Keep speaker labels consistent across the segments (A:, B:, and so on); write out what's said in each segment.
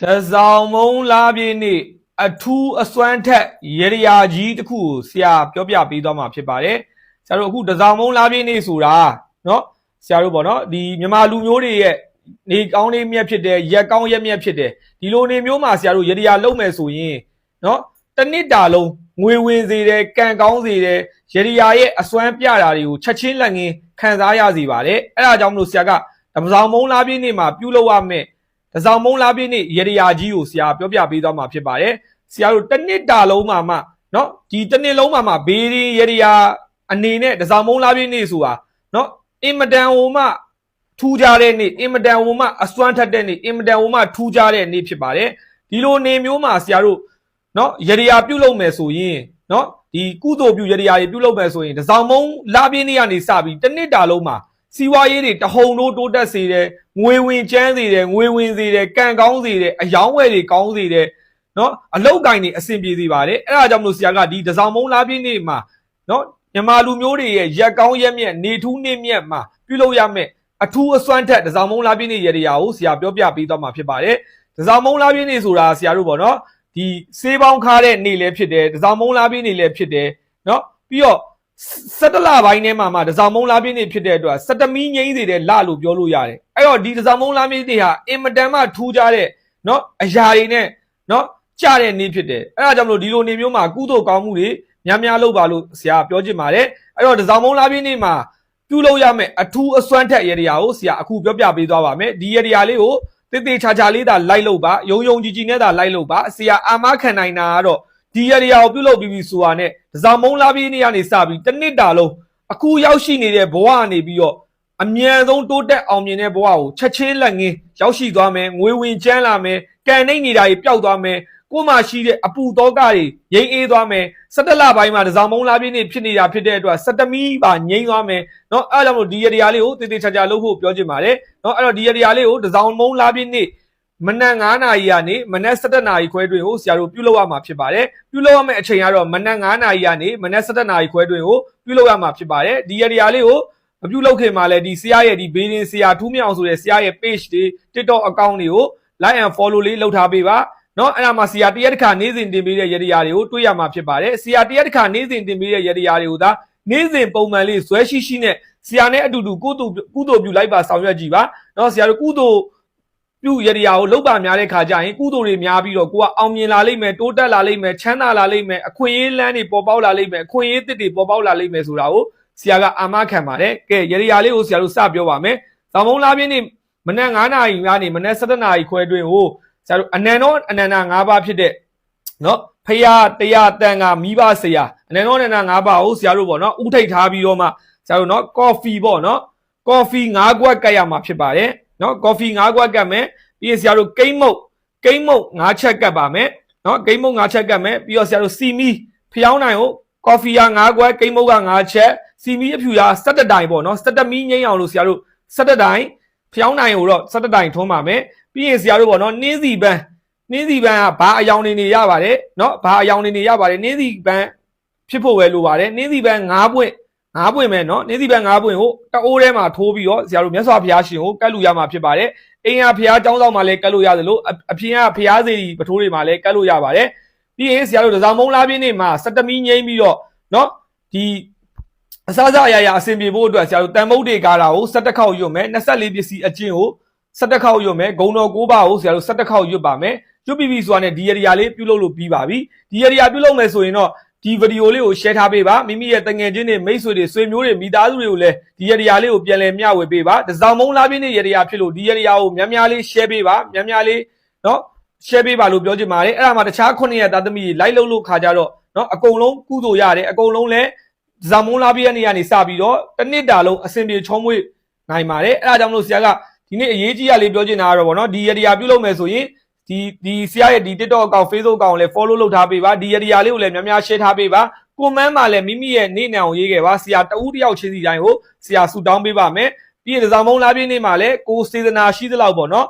A: တဆောင်မုံလာပြည့်နေ့အထူးအစွမ်းထက်ရေရရာကြီးတစ်ခုကိုဆရာပြောပြပေးသွားမှာဖြစ်ပါတယ်ဆရာတို့အခုတဆောင်မုံလာပြည့်နေ့ဆိုတာเนาะဆရာတို့ပေါ့เนาะဒီမြန်မာလူမျိုးတွေရဲ့နေကောင်းလေးမြက်ဖြစ်တယ်ရက်ကောင်းရက်မြက်ဖြစ်တယ်ဒီလိုနေမျိုးမှာဆရာတို့ရေရရာလုံးမယ်ဆိုရင်เนาะတစ်နှစ်တာလုံးငွေဝင်စေတယ်ကံကောင်းစေတယ်ရေရရာရဲ့အစွမ်းပြတာတွေကိုချက်ချင်းလက်ငင်းခံစားရစေပါတယ်အဲ့ဒါကြောင့်မလို့ဆရာကတဆောင်မုံလာပြည့်နေ့မှာပြုလုပ်ရမယ် တစောင်မုံလာပြည့်နေ့ရရရာကြီးကိုဆရာပြောပြပေးသွားမှာဖြစ်ပါတယ်ဆရာတို့တစ်နှစ်တာလုံးမှာမှနော်ဒီတစ်နှစ်လုံးမှာမှဘေးရင်းရရရာအနေနဲ့တစောင်မုံလာပြည့်နေ့ဆိုတာနော်အင်မတန်ဟိုမှထူးခြားတဲ့နေ့အင်မတန်ဟိုမှအစွမ်းထက်တဲ့နေ့အင်မတန်ဟိုမှထူးခြားတဲ့နေ့ဖြစ်ပါတယ်ဒီလိုနေမျိုးမှာဆရာတို့နော်ရရရာပြုတ်လုပ်မယ်ဆိုရင်နော်ဒီကုသိုလ်ပြုရရရာတွေပြုတ်လုပ်မယ်ဆိုရင်တစောင်မုံလာပြည့်နေ့ကနေစပြီးတစ်နှစ်တာလုံးမှာ စီးပွားရေးတွေတဟုန်တို့တိုးတက်စေတယ်ငွေဝင်ကျန်းစေတယ်ငွေဝင်စေတယ်ကံကောင်းစေတယ်အယောင်းဝယ်တွေကောင်းစေတယ်နော်အလောက်ကင်တွေအဆင်ပြေစေပါတယ်အဲ့ဒါကြောင့်မလို့ဆရာကဒီတစောင်းမုံလားပြည့်နေ့မှာနော်မြန်မာလူမျိုးတွေရဲ့ရက်ကောင်းရက်မြက်နေထူးနေမြက်မှာပြုလုပ်ရမယ်အထူးအစွမ်းထက်တစောင်းမုံလားပြည့်နေ့ရတဲ့ရာကိုဆရာပြောပြပေးသွားမှာဖြစ်ပါတယ်တစောင်းမုံလားပြည့်နေ့ဆိုတာဆရာတို့ပေါ့နော်ဒီစေးပေါင်းခါတဲ့နေ့လည်းဖြစ်တယ်တစောင်းမုံလားပြည့်နေ့လည်းဖြစ်တယ်နော်ပြီးတော့ စက်တလပိုင်းထဲမှာမှဒဇောင်မုံလာပြည့်နေ့ဖြစ်တဲ့အတွက်စက်တမီငိမ့်စေတဲ့လလို့ပြောလို့ရတယ်အဲ့တော့ဒီဒဇောင်မုံလာပြည့်နေ့ဟာအင်မတန်မှထူးခြားတဲ့เนาะအရာတွေနဲ့เนาะကြတဲ့နေ့ဖြစ်တယ်အဲ့ဒါကြောင့်မလို့ဒီလိုနေမျိုးမှာကုသိုလ်ကောင်းမှုတွေများများလုပ်ပါလို့ဆရာပြောချင်ပါတယ်အဲ့တော့ဒဇောင်မုံလာပြည့်နေ့မှာပြုလုပ်ရမယ့်အထူးအစွမ်းထက်ရတဲ့ရာကိုဆရာအခုပြောပြပေးသွားပါမယ်ဒီရတဲ့ရာလေးကိုတေးသေးချာချာလေးသာလိုက်လို့ပါယုံယုံကြည်ကြည်နဲ့သာလိုက်လို့ပါဆရာအာမခံနိုင်တာကတော့ ဒီရရီယာကိုပြုတ်လုပ်ပြီးပြီဆိုတာနဲ့ဒဇောင်မုံလာပြီးနေ့ကနေစပြီးတစ်နှစ်တာလုံးအခုရောက်ရှိနေတဲ့ဘဝကနေပြီးတော့အမြန်ဆုံးတိုးတက်အောင်မြင်တဲ့ဘဝကိုချက်ချင်းလက်ငင်းရောက်ရှိသွားမယ်ငွေဝင်ချမ်းလာမယ်ကံနိုင်နေတာကြီးပျောက်သွားမယ်ကိုယ်မှရှိတဲ့အပူတောကတွေငြိမ်းအေးသွားမယ်စက်တလပိုင်းမှာဒဇောင်မုံလာပြီးနေ့ဖြစ်နေတာဖြစ်တဲ့အတွက်စက်တမီပါငြိမ်းသွားမယ်เนาะအဲ့ဒါကြောင့်မို့ဒီရရီယာလေးကိုတည်တည်ချာချာလုပ်ဖို့ပြောချင်ပါတယ်เนาะအဲ့တော့ဒီရရီယာလေးကိုဒဇောင်မုံလာပြီးနေ့ မနက်9နာရီကနေမနက်17နာရီခွဲတွင်ကိုဆရာတို့ပြုလုပ်ရမှာဖြစ်ပါတယ်ပြုလုပ်ရမယ့်အချိန်ကတော့မနက်9နာရီကနေမနက်17နာရီခွဲတွင်ကိုပြုလုပ်ရမှာဖြစ်ပါတယ်ဒီရတရားလေးကိုမပြုလုပ်ခင်မှာလည်းဒီဆရာရဲ့ဒီဘေးရင်ဆရာထူးမြောင်ဆိုတဲ့ဆရာရဲ့ page တွေ TikTok account တွေကို like and follow လေးလုပ်ထားပေးပါနော်အဲ့ဒါမှာဆရာတရက်တစ်ခါနေ့စဉ်တင်ပေးတဲ့ရတရားတွေကိုတွေ့ရမှာဖြစ်ပါတယ်ဆရာတရက်တစ်ခါနေ့စဉ်တင်ပေးတဲ့ရတရားတွေကိုဒါနေ့စဉ်ပုံမှန်လေးဇွဲရှိရှိနဲ့ဆရာနဲ့အတူတူကုသိုလ်ကုသိုလ်ပြုလိုက်ပါဆောင်ရွက်ကြည့်ပါနော်ဆရာတို့ကုသိုလ် ပြုရရကိုလောက်ပါများတဲ့ခါကျရင်ကုသိုလ်တွေများပြီးတော့ကိုကအောင်မြင်လာလိမ့်မယ်တိုးတက်လာလိမ့်မယ်ချမ်းသာလာလိမ့်မယ်အခွင့်အရေးလမ်းတွေပေါ်ပေါက်လာလိမ့်မယ်အခွင့်အရေးတစ်တွေပေါ်ပေါက်လာလိမ့်မယ်ဆိုတာကိုဆရာကအာမခံပါတယ်ကဲရရလေးကိုဆရာတို့စပြောပါမယ်။သောင်းမုံလာပြင်းနေမနက်9နာရီကနေမနက်7နာရီခွဲတွင်ကိုဆရာတို့အနန္တောအနန္တ၅ပါးဖြစ်တဲ့နော်ဖရာတရားတန်ကမိဘဆရာအနန္တောအနန္တ၅ပါးကိုဆရာတို့ပေါ့နော်ဥထိတ်ထားပြီးတော့မှဆရာတို့နော်ကော်ဖီပေါ့နော်ကော်ဖီ၅ခွက်ကတ်ရမှာဖြစ်ပါတယ် နော်ကော်ဖီ၅ခွက်ကတ်မယ် ပြီးရင်ဆရာတို့ကိမ့်မုတ်ကိမ့်မုတ်၅ချက်ကတ်ပါမယ်เนาะကိမ့်မုတ်၅ချက်ကတ်မယ်ပြီးတော့ဆရာတို့စီမီဖျောင်းနိုင်ကိုကော်ဖီရ၅ခွက်ကိမ့်မုတ်က၅ချက်စီမီအဖြူရ17တိုင်ပေါ့เนาะ17မီငိမ့်အောင်လို့ဆရာတို့17တိုင်ဖျောင်းနိုင်ကိုတော့17တိုင်ထွန်းပါမယ်ပြီးရင်ဆရာတို့ပေါ့เนาะနှင်းစီပန်းနှင်းစီပန်းကဘာအယောင်နေနေရပါတယ်เนาะဘာအယောင်နေနေရပါတယ်နှင်းစီပန်းဖြစ်ဖို့ပဲလိုပါတယ်နှင်းစီပန်း၅ပွင့် ၅ပွင့်ပဲเนาะနှင်းစီပန်း၅ပွင့်ကိုတအိုးထဲမှာထိုးပြီးတော့ဆရာတို့မြတ်စွာဘုရားရှင်ကိုကတ်လူရမှာဖြစ်ပါတယ် အိမ်ကဖျားเจ้าဆောင်မှာလည်းကတ်လို့ရသလိုအပြင်ကဖျားစီပထိုးတွေမှာလည်းကတ်လို့ရပါတယ်ပြီးရင်ဆရာတို့ဒဇောင်မုံလားပြင်းနေမှာစက်တမီငိမ့်ပြီးတော့เนาะဒီအစားစားအရာရာအဆင်ပြေဖို့အတွက်ဆရာတို့တန်မုတ်တွေကားတာကိုစက်တစ်ခေါက်ရွတ်မယ်24ပစ္စည်းအကျင့်ကိုစက်တစ်ခေါက်ရွတ်မယ်ဂုံတော်၉ပါးကိုဆရာတို့စက်တစ်ခေါက်ရွတ်ပါမယ်ရွတ်ပြီးပြီဆိုတာနဲ့ဒီရရာလေးပြုလုပ်လို့ပြီးပါပြီဒီရရာပြုလုပ်မယ်ဆိုရင်တော့ ဒီဗီဒီယိုလေးကို share ထားပေးပါမိမိရဲ့တငယ်ချင်းတွေမိတ်ဆွေတွေဆွေမျိုးတွေမိသားစုတွေကိုလည်းဒီရရာလေးကိုပြန်လည်မျှဝေပေးပါဒဇောင်မုံလားပြင်းတဲ့ရရာဖြစ်လို့ဒီရရာကိုများများလေး share ပေးပါများများလေးเนาะ share ပေးပါလို့ပြောချင်ပါတယ်အဲ့ဒါမှတခြားခုနှစ်ရက်သားသမီးတွေ like လုပ်လို့ခါကြတော့เนาะအကုန်လုံးကုသိုလ်ရတယ်အကုန်လုံးလည်းဒဇောင်မုံလားပြင်းတဲ့နေရာနေစပြီးတော့တစ်နှစ်တာလုံးအဆင်ပြေချုံးမွေးနိုင်ပါတယ်အဲ့ဒါကြောင့်မလို့ဆရာကဒီနေ့အရေးကြီးရလေးပြောချင်တာကတော့ဗောနော်ဒီရရာပြုလုပ်မယ်ဆိုရင် ဒီဒီဆရာရဲ့ဒီ TikTok အကောင့် Facebook အကောင့်ကိုလည်း follow လုပ်ထားပေးပါဒီရဒီယာလေးကိုလည်းများများ share ထားပေးပါကွန်မန့်မှာလည်းမိမိရဲ့နေ့နံကိုရေးခဲ့ပါဆရာတဦးတစ်ယောက်ချင်းစီတိုင်းကိုဆရာဆူတောင်းပေးပါမယ်ပြီးရင်ဒီဇောင်မုံလာပြည့်နေ့မှာလည်းကိုစေတနာရှိသလောက်ပေါ့နော်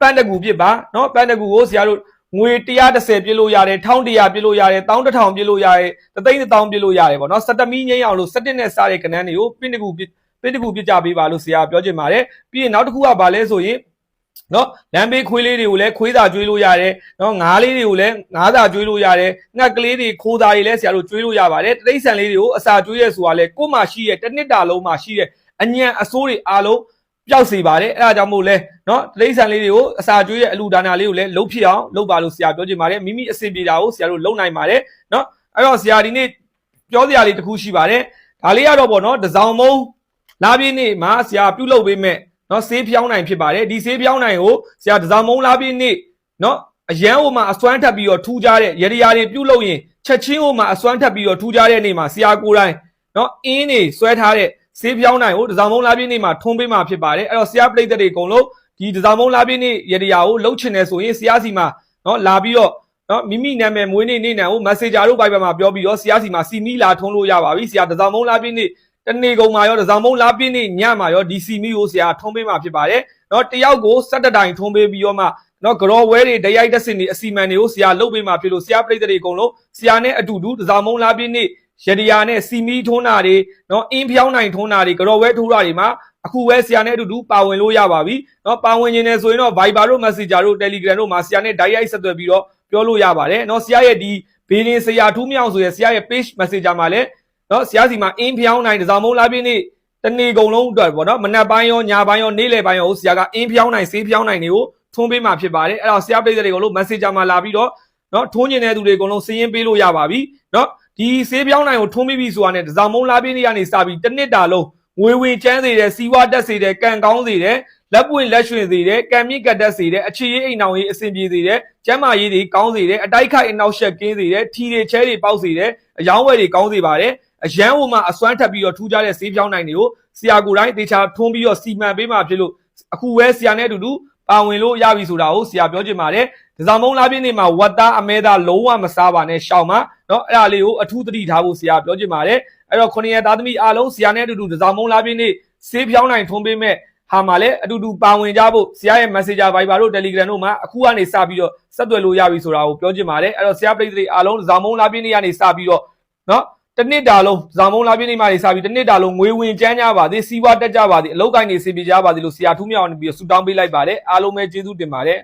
A: ပန်းတကူပြစ်ပါနော်ပန်းတကူကိုဆရာတို့ငွေ130ပြစ်လို့ရတယ်1100ပြစ်လို့ရတယ်1000ပြစ်လို့ရတယ်တသိန်း1000ပြစ်လို့ရတယ်ပေါ့နော်စက်တမီငိမ့်အောင်လို့စက်တစ်နဲ့စားတဲ့ကဏ္ဍတွေကိုပင့်တကူပြစ်ပင့်တကူပြစ်ကြပေးပါလို့ဆရာပြောချင်ပါတယ်ပြီးရင်နောက်တစ်ခုကဘာလဲဆိုရင် နော်လမ်းဘေးခွေးလေးတွေကိုလည်းခွေးသာကျွေးလို့ရတယ်နော်ငါးလေးတွေကိုလည်းငါးသာကျွေးလို့ရတယ်ငှက်ကလေးတွေခိုးသားတွေလည်းဆရာတို့ကျွေးလို့ရပါတယ်တိရစ္ဆာန်လေးတွေကိုအစာကျွေးရဲဆိုတာလေကို့မှာရှိရဲ့တစ်နှစ်တာလုံးမှာရှိတဲ့အညံအစိုးတွေအားလုံးပျောက်စေပါတယ်အဲ့ဒါကြောင့်မို့လဲနော်တိရစ္ဆာန်လေးတွေကိုအစာကျွေးရဲ့အလူဒါနာလေးကိုလည်းလှုပ်ဖြစ်အောင်လုပ်ပါလို့ဆရာပြောချင်ပါတယ်မိမိအဆင်ပြေတာကိုဆရာတို့လုပ်နိုင်ပါတယ်နော်အဲ့တော့ဆရာဒီနေ့ပြောစရာလေးတစ်ခုရှိပါတယ်ဒါလေးကတော့ပေါ့နော်တစောင်းမုံလာပြည့်နေ့မှာဆရာပြုလုပ်ပေးမဲ့ နော်ဆေးဖြောင်းနိုင်ဖြစ်ပါတယ်ဒီဆေးဖြောင်းနိုင်ကိုဆရာတစောင်းမုံလာပြည့်နေ့နော်အရန်ဟိုမှာအစွမ်းထပ်ပြီးတော့ထူးကြတဲ့ရရရာတွေပြုတ်လို့ရင်ချက်ချင်းဟိုမှာအစွမ်းထပ်ပြီးတော့ထူးကြတဲ့နေ့မှာဆရာကိုယ်တိုင်နော်အင်းနေဆွဲထားတဲ့ဆေးဖြောင်းနိုင်ကိုတစောင်းမုံလာပြည့်နေ့မှာထွန်းပေးမှာဖြစ်ပါတယ်အဲ့တော့ဆရာပြိတ္တတွေအကုန်လုံးဒီတစောင်းမုံလာပြည့်နေ့ရရရာကိုလှုပ်ချင်တယ်ဆိုရင်ဆရာစီမှာနော်လာပြီးတော့နော်မိမိနာမည်မွေးနေ့နေ့နံကို Messenger တို့ Viber မှာပြောပြီးတော့ဆရာစီမှာစီမီလာထွန်းလို့ရပါပြီဆရာတစောင်းမုံလာပြည့်နေ့ တနေ့ကုန်မှာရောတစောင်းမုံလာပြည့်နေ့ညမှာရောဒီစီမီကိုဆရာထွန်းပေးမှာဖြစ်ပါတယ်နော်တယောက်ကို17တိုင်ထွန်းပေးပြီးတော့မှနော်ကြော်ဝဲတွေတရိုက်တက်စင်တွေအစီမံတွေကိုဆရာလုပ်ပေးမှာဖြစ်လို့ဆရာပြိတ္တတွေအကုန်လုံးဆရာနဲ့အတူတူတစောင်းမုံလာပြည့်နေ့ရတရာနဲ့စီမီထွန်းတာတွေနော်အင်းဖြောင်းနိုင်ထွန်းတာတွေကြော်ဝဲထိုးတာတွေမှာအခုဝဲဆရာနဲ့အတူတူပါဝင်လို့ရပါပြီနော်ပါဝင်နေတယ်ဆိုရင်တော့ Viber တို့ Messenger တို့ Telegram တို့မှာဆရာနဲ့ direct ဆက်သွယ်ပြီးတော့ပြောလို့ရပါတယ်နော်ဆရာရဲ့ဒီဘေးရင်ဆရာထူးမြောင်ဆိုရယ်ဆရာရဲ့ page messenger မှာလည်း နော်ဆရာစီမှာအင်းဖြောင်းနိုင်တစောင်းမုံလာပြည့်နေ့တနေ့ကုန်လုံးအတွက်ပေါ့နော်မနက်ပိုင်းရောညပိုင်းရောနေ့လယ်ပိုင်းရောဆရာကအင်းဖြောင်းနိုင်ဆေးဖြောင်းနိုင်တွေကိုထွန်းပေးမှာဖြစ်ပါတယ်အဲ့တော့ဆရာပြည်သက်တွေကိုလို့ messenger မှာလာပြီးတော့နော်ထွန်းကျင်တဲ့သူတွေအကုန်လုံးစည်ရင်းပေးလို့ရပါပြီနော်ဒီဆေးဖြောင်းနိုင်ကိုထွန်းပြီးပြီဆိုတာနဲ့တစောင်းမုံလာပြည့်နေ့ကနေစပြီးတစ်နှစ်တာလုံးငွေဝင်ကျန်းစေတယ်စီးဝါတက်စေတယ်ကံကောင်းစေတယ်လက်ပွင့်လက်ရွှင်စေတယ်ကံမြင့်ကတ်တက်စေတယ်အခြေရေးအိမ်အောင်ရေးအဆင်ပြေစေတယ်ကျမ်းမာရေးတွေကောင်းစေတယ်အတိုက်ခိုက်အနောက်ရှက်ကင်းစေတယ်ထီတွေချဲတွေပေါက်စေတယ်အယောင်းဝယ်တွေကောင်းစေပါတယ် အရန်ဟိုမှာအစွမ်းထပ်ပြီးတော့ထူးခြားတဲ့ဆေးဖြောင်းနိုင်တွေကိုဆရာကိုယ်တိုင်တေချာထွန်းပြီးတော့စီမံပေးမှဖြစ်လို့အခုဝဲဆရာနဲ့အတူတူပါဝင်လို့ရပြီဆိုတာကိုဆရာပြောချင်ပါတယ်ဒဇာမုံလာပြည့်နေ့မှာဝတ်သားအမဲသားလုံးဝမစားပါနဲ့ရှောင်းပါเนาะအဲ့ဒါလေးကိုအထူးသတိထားဖို့ဆရာပြောချင်ပါတယ်အဲ့တော့ခொနည်းသားသမီးအားလုံးဆရာနဲ့အတူတူဒဇာမုံလာပြည့်နေ့ဆေးဖြောင်းနိုင်ထွန်းပေးမဲ့ဟာမှာလည်းအတူတူပါဝင်ကြဖို့ဆရာရဲ့ Messenger Viber တို့ Telegram တို့မှာအခုကနေစပြီးတော့ဆက်သွယ်လို့ရပြီဆိုတာကိုပြောချင်ပါတယ်အဲ့တော့ဆရာပရိသတ်တွေအားလုံးဒဇာမုံလာပြည့်နေ့ကနေစပြီးတော့เนาะ တနစ်တာလုံးဇာမုံလာပြည့်နေ့မှနေစပြီးတနစ်တာလုံးငွေဝင်ကျန်းကြပါသေးစီးပွားတက်ကြပါသေးအလောက်ကိုင်းနေစီပြကြပါသေးလို့ဆရာထူးမြောက်နေပြီးဆူတောင်းပေးလိုက်ပါတယ်အားလုံးပဲကျေးဇူးတင်ပါတယ်